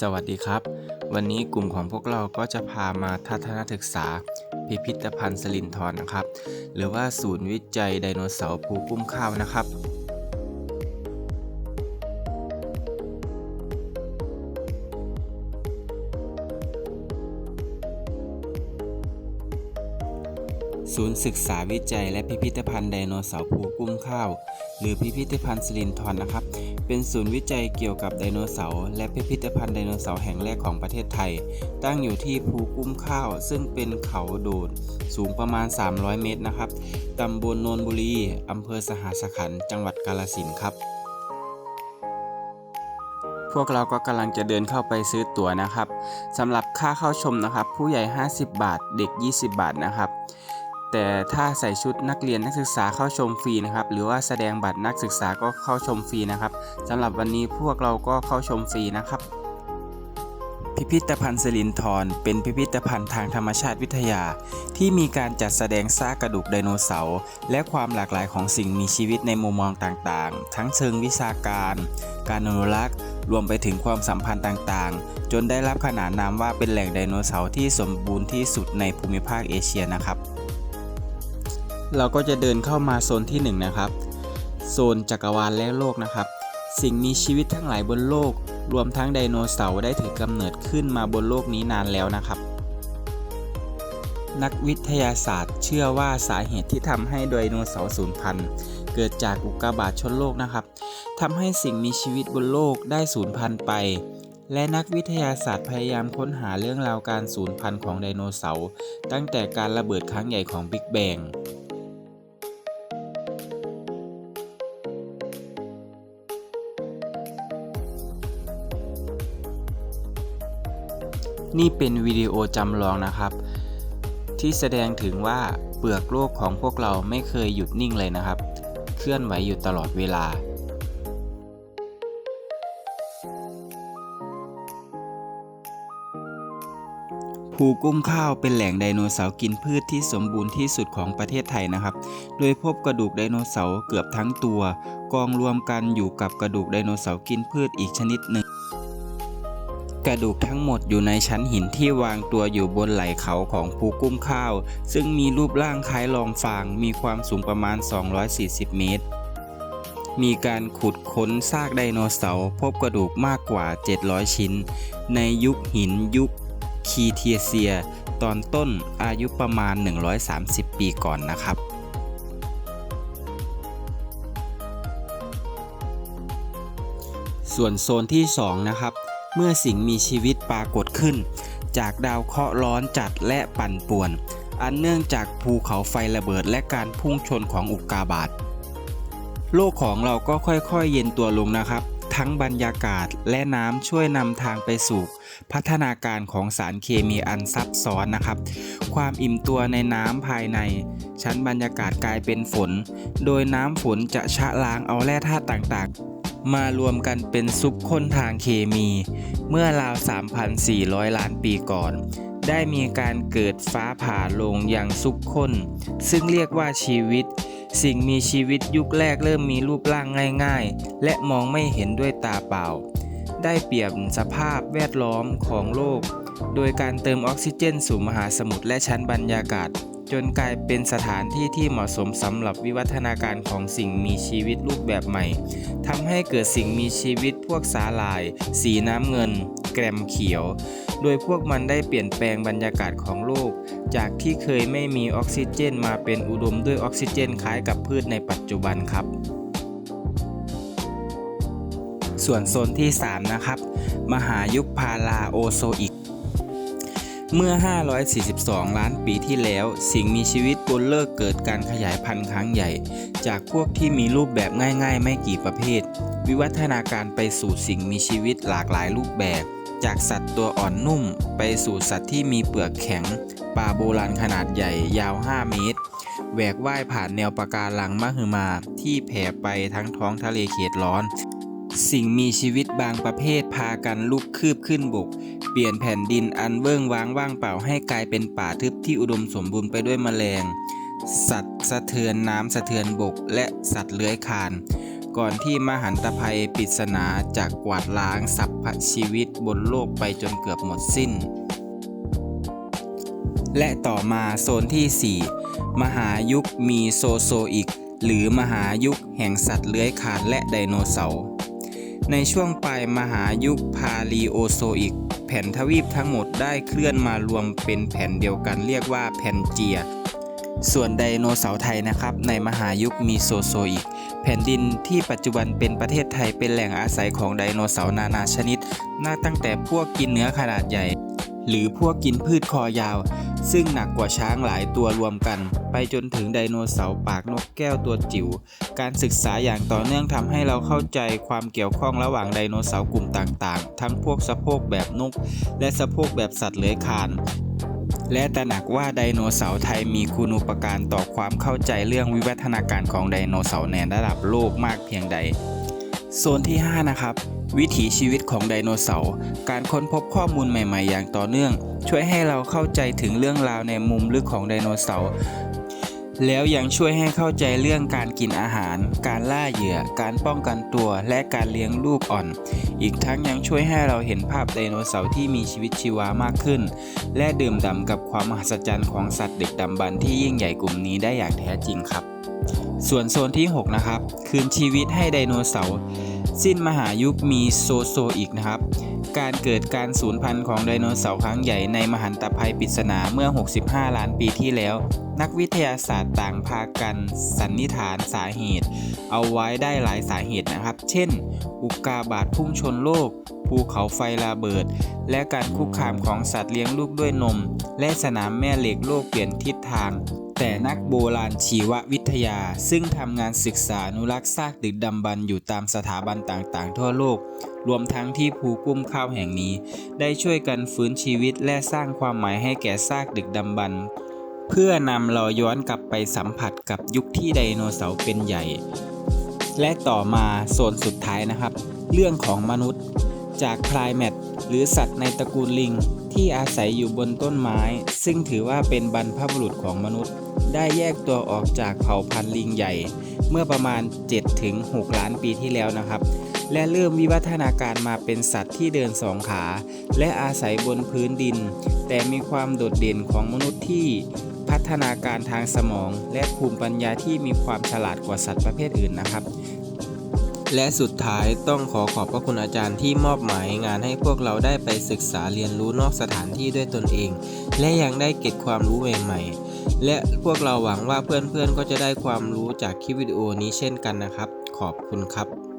สวัสดีครับ วันนี้กลุ่มของพวกเราก็จะพามาทัศนศึกษา พิพิธภัณฑ์สลินทรนะครับ หรือว่าศูนย์วิจัยไดโนเสาร์ภูกุ้มข้าวนะครับ ศูนย์ศึกษาวิจัย และพิพิธภัณฑ์ไดโนเสาร์ภูกุ้มข้าว หรือพิพิธภัณฑ์สลินทรนะครับ เป็นศูนย์วิจัยเกี่ยวกับไดโนเสาร์และพิพิธภัณฑ์ไดโนเสาร์แห่งแรกของประเทศไทย ตั้งอยู่ที่ภูกุ้มข้าว ซึ่งเป็นเขาโดด สูงประมาณ 300 เมตรนะครับตำบลโนนบุรีอำเภอสหสขันธ์จังหวัดกาฬสินครับพวกเราก็กำลังจะเดินเข้าไปซื้อตั๋วนะครับสำหรับค่าเข้าชมนะครับ ผู้ใหญ่ 50 บาท เด็ก 20 บาทนะครับ แต่ถ้าใส่ชุดนักเรียนนักศึกษาเข้าชมฟรีนะครับหรือว่าแสดงบัตรนักศึกษาก็เข้าชมฟรีนะครับสำหรับวันนี้พวกเราก็เข้าชมฟรีนะครับ พิพิธภัณฑ์สิรินธรเป็นพิพิธภัณฑ์ทางธรรมชาติวิทยา ที่มีการจัดแสดงซากกระดูกไดโนเสาร์และความหลากหลายของสิ่งมีชีวิตในมุมมองต่างๆ ทั้งเชิงวิชาการ การอนุรักษ์รวมไปถึงความสัมพันธ์ต่างๆ จนได้รับขนานนามว่าเป็นแหล่งไดโนเสาร์ที่สมบูรณ์ที่สุดในภูมิภาคเอเชียนะครับ เราก็จะเดินเข้ามาโซนที่1นะครับ โซนจักรวาลและโลกนะครับ สิ่งมีชีวิตทั้งหลายบนโลก รวมทั้งไดโนเสาร์ได้ถือกำเนิดขึ้นมาบนโลกนี้นานแล้วนะครับ นักวิทยาศาสตร์ เชื่อว่าสาเหตุที่ทำให้ไดโนเสาร์สูญพันธุ์เกิดจากอุกกาบาตชนโลกนะครับทำให้สิ่งมีชีวิตบนโลกได้สูญพันธุ์ไปและนักวิทยาศาสตร์พยายามค้นหาเรื่องราวการสูญพันธุ์ของไดโนเสาร์ตั้งแต่การระเบิดครั้งใหญ่ของบิ๊กแบง นี่เป็นวิดีโอจำลองนะครับ ที่แสดงถึงว่าเปลือกโลกของพวกเราไม่เคยหยุดนิ่งเลยนะครับ เคลื่อนไหวอยู่ตลอดเวลาภูกุ้มข้าวเป็นแหล่งไดโนเสาร์กินพืชที่สมบูรณ์ที่สุดของประเทศไทยนะครับ โดยพบกระดูกไดโนเสาร์เกือบทั้งตัว กองรวมกันอยู่กับกระดูกไดโนเสาร์กินพืชอีกชนิดหนึ่ง กระดูกทั้งหมดอยู่ในชั้นหินที่วางตัวอยู่บนไหล่เขาของภูกุ้มข้าว ซึ่งมีรูปร่างคล้ายลองฟาง มีความสูงประมาณ 240 เมตร มีการขุดค้นซากไดโนเสาร์พบกระดูกมากกว่า 700 ชิ้น ในยุคหินยุคคีเทียเซีย ตอนต้นอายุประมาณ 130 ปีก่อนนะครับส่วนโซนที่ 2 นะครับ เมื่อสิ่งมีชีวิตปรากฏขึ้น จากดาวเคราะห์ร้อนจัดและปั่นป่วน อันเนื่องจากภูเขาไฟระเบิดและการพุ่งชนของอุกกาบาตโลกของเราก็ค่อยๆ เย็นตัวลงนะครับ ทั้งบรรยากาศและน้ำช่วยนำทางไปสู่ พัฒนาการของสารเคมีอันซับซ้อนนะครับ ความอิ่มตัวในน้ำภายใน ชั้นบรรยากาศกลายเป็นฝน โดยน้ำฝนจะชะล้างเอาแร่ธาตุต่างๆ มารวมกันเป็นซุปข้นทางเคมี เมื่อราว 3,400 ล้านปีก่อน ได้มีการเกิดฟ้าผ่าลงอย่างซุปข้น ซึ่งเรียกว่าชีวิต สิ่งมีชีวิตยุคแรกเริ่มมีรูปร่างง่ายๆ และมองไม่เห็นด้วยตาเปล่า ได้เปรียบสภาพแวดล้อมของโลก โดยการเติมออกซิเจนสู่มหาสมุทรและชั้นบรรยากาศ จนกลายเป็นสถานที่ที่เหมาะสมสำหรับวิวัฒนาการของสิ่งมีชีวิตรูปแบบใหม่ทำให้เกิดสิ่งมีชีวิตพวกสาหร่าย สีน้ำเงิน แกรมเขียว โดยพวกมันได้เปลี่ยนแปลงบรรยากาศของโลก จากที่เคยไม่มีออกซิเจน มาเป็นอุดมด้วยออกซิเจนคล้ายกับพืชในปัจจุบันครับส่วนโซนที่ 3 นะครับ มหายุคพาราโอโซอิก เมื่อ 542 ล้านปีที่แล้ว สิ่งมีชีวิตบนโลกเกิดการขยายพันธุ์ครั้งใหญ่ จากพวกที่มีรูปแบบง่ายๆ ไม่กี่ประเภท วิวัฒนาการไปสู่สิ่งมีชีวิตหลากหลายรูปแบบ จากสัตว์ตัวอ่อนนุ่ม ไปสู่สัตว์ที่มีเปลือกแข็งปลาโบราณขนาดใหญ่ยาว 5 เมตรแหวกว่ายผ่านแนวปะการังมหึมา ที่แผ่ไปทั้งท้องทะเลเขตร้อน สิ่งมีชีวิตบางประเภทพากันลุกคืบขึ้นบก เปลี่ยนแผ่นดินอันเวิ้องว้างว่างเปล่าให้กลายเป็นป่าทึบที่อุดมสมบูรณ์ไปด้วยแมลง สัตว์สะเทือนน้ำสะเทือนบก และสัตว์เลื้อยคลาน ก่อนที่มหันตภัยปริศนาจะกกวาดล้างสรรพชีวิตบนโลกไปจนเกือบหมดสิ้น และต่อมาโซนที่ 4 มหายุคมีโซโซอิกหรือมหายุคแห่งสัตว์เลื้อยคลานและไดโนเสาร์ในช่วงปลายมหายุคพาลีโอโซอิก แผ่นทวีปทั้งหมดได้เคลื่อนมารวมเป็นแผ่นเดียวกันเรียกว่าแผ่นเจีย ส่วนไดโนเสาร์ไทยนะครับในมหายุคมีโซโซอีก แผ่นดินที่ปัจจุบันเป็นประเทศไทยเป็นแหล่งอาศัยของไดโนเสาร์นานาชนิดน่าตั้งแต่พวกกินเนื้อขนาดใหญ่ หรือพวกกินพืชคอยาว ซึ่งหนักกว่าช้างหลายตัวรวมกัน ไปจนถึงไดโนเสาร์ปากนกแก้วตัวจิ๋ว การศึกษาอย่างต่อเนื่องทำให้เราเข้าใจความเกี่ยวข้องระหว่างไดโนเสาร์กลุ่มต่างๆ ทั้งพวกสะโพกแบบนก และสะโพกแบบสัตว์เลื้อยคลานและตระหนักว่าไดโนเสาร์ไทยมีคุณูปการต่อความเข้าใจเรื่องวิวัฒนาการของไดโนเสาร์ในระดับโลกมากเพียงใด โซนที่ 5 นะครับ วิถีชีวิตของไดโนเสาร์การค้นพบข้อมูลใหม่ ๆ อย่างต่อเนื่อง ช่วยให้เราเข้าใจถึงเรื่องราวในมุมลึกของไดโนเสาร์แล้วยังช่วยให้เข้าใจเรื่องการกินอาหาร การล่าเหยื่อ การป้องกันตัว และการเลี้ยงลูกอ่อน อีกทั้งยังช่วยให้เราเห็นภาพไดโนเสาร์ที่มีชีวิตชีวามากขึ้น และดื่มด่ำกับความมหัศจรรย์ของสัตว์เดึกดำบรรที่ยิ่งใหญ่กลุ่มนี้ได้อย่างแท้จริงครับ ส่วนโซนที่ 6 นะครับ คืนชีวิตให้ไดโนเสาร์สิ้นมหายุคมีโซโซอีกนะครับ การเกิดการสูญพันธุ์ของไดโนเสาร์ครั้งใหญ่ในมหันตภัยปริศนาเมื่อ 65 ล้านปีที่แล้ว นักวิทยาศาสตร์ต่างพากันสันนิษฐานสาเหตุ เอาไว้ได้หลายสาเหตุนะครับ เช่น อุกกาบาตพุ่งชนโลก ภูเขาไฟระเบิด และการคุกคามของสัตว์เลี้ยงลูกด้วยนม และสนามแม่เหล็กโลกเปลี่ยนทิศทาง แต่นักโบราณชีววิทยา ซึ่งทำงานศึกษาอนุรักษ์ซากดึกดำบรรพ์อยู่ตามสถาบันต่างๆ ทั่วโลก รวมทั้งที่ภูกุ้มข้าวแห่งนี้ ได้ช่วยกันฟื้นชีวิตและสร้างความหมายให้แก่ซากดึกดำบรรพ์เพื่อนำเราย้อนกลับไปสัมผัสกับยุคที่ไดโนเสาร์เป็นใหญ่ และต่อมาโซนสุดท้ายนะครับ เรื่องของมนุษย์ จากไพรแมท หรือสัตว์ในตระกูลลิง ที่อาศัยอยู่บนต้นไม้ ซึ่งถือว่าเป็นบรรพบุรุษของมนุษย์ ได้แยกตัวออกจากเผ่าพันธุ์ลิงใหญ่ เมื่อประมาณ 7-6 ล้านปีที่แล้วนะครับ และเริ่มวิวัฒนาการมาเป็นสัตว์ที่เดินสองขา และอาศัยบนพื้นดิน แต่มีความโดดเด่นของมนุษย์ที่พัฒนาการทางสมอง และภูมิปัญญาที่มีความฉลาดกว่าสัตว์ประเภทอื่นนะครับ และสุดท้ายต้องขอขอบพระคุณอาจารย์ที่มอบหมายงานให้พวกเราได้ไปศึกษาเรียนรู้นอกสถานที่ด้วยตนเอง และยังได้เก็บความรู้ใหม่ๆ และพวกเราหวังว่าเพื่อนๆก็จะได้ความรู้จากคลิปวิดีโอนี้เช่นกันนะครับ ขอบคุณครับ